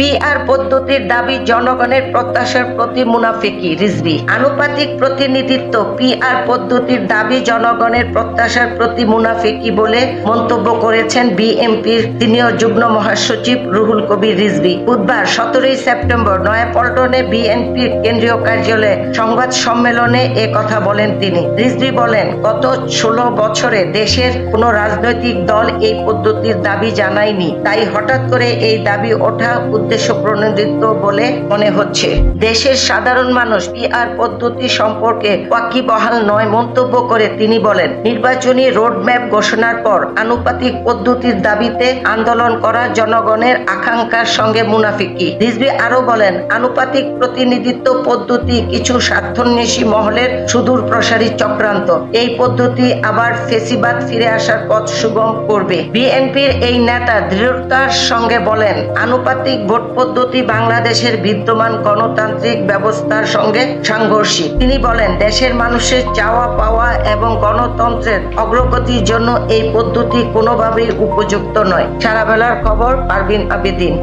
PR পদ্ধতির দাবি জনগণের প্রত্যাশার প্রতি মুনাফিকি, রিজভি। আনুপাতিক প্রতিনিধিত্ব পিআর পদ্ধতির দাবি জনগণের প্রত্যাশার প্রতি মুনাফিকি বলে মন্তব্য করেছেন বিএনপির সিনিয়র যুগ্ম মহাসচিব রুহুল কবির রিজভি। বুধবার সতেরোই সেপ্টেম্বর নয়াপল্টনে বিএনপির কেন্দ্রীয় কার্যালয়ে সংবাদ সম্মেলনে এ কথা বলেন তিনি। রিজভি বলেন, গত ষোলো বছরে দেশের কোনো রাজনৈতিক দল এই পদ্ধতির দাবি জানায়নি। তাই হঠাৎ করে এই দাবি ওঠা উদ্দেশ্য প্রণোদিত বলে মনে হচ্ছে। দেশের সাধারণ মানুষ পিআর পদ্ধতি সম্পর্কে ওয়াকিবহাল নয় মন্তব্য করে তিনি বলেন, নির্বাচনী রোডম্যাপ ঘোষণার পর আনুপাতিক পদ্ধতির দাবিতে আন্দোলন করা জনগণের আকাঙ্ক্ষার সঙ্গে মুনাফিকি। রিজভি আরও বলেন, আনুপাতিক প্রতিনিধিত্ব পদ্ধতি কিছু স্বার্থন্বেষী মহলের সুদূর প্রসারী চক্রান্ত। এই পদ্ধতি আবার ফেসিবাদ ফিরে আসার পথ সুগম করবে। বিএনপির এই নেতা দৃঢ়তার সঙ্গে বলেন, আনুপাতিক ভোট পদ্ধতি বাংলাদেশের বিদ্যমান গণতান্ত্রিক ব্যবস্থার সঙ্গে সাংঘর্ষিক। তিনি বলেন, দেশের মানুষের চাওয়া পাওয়া এবং গণতন্ত্রের অগ্রগতির জন্য এই পদ্ধতি কোনোভাবেই উপযুক্ত নয়। সারা বেলার খবর পারবিন আবেদিন।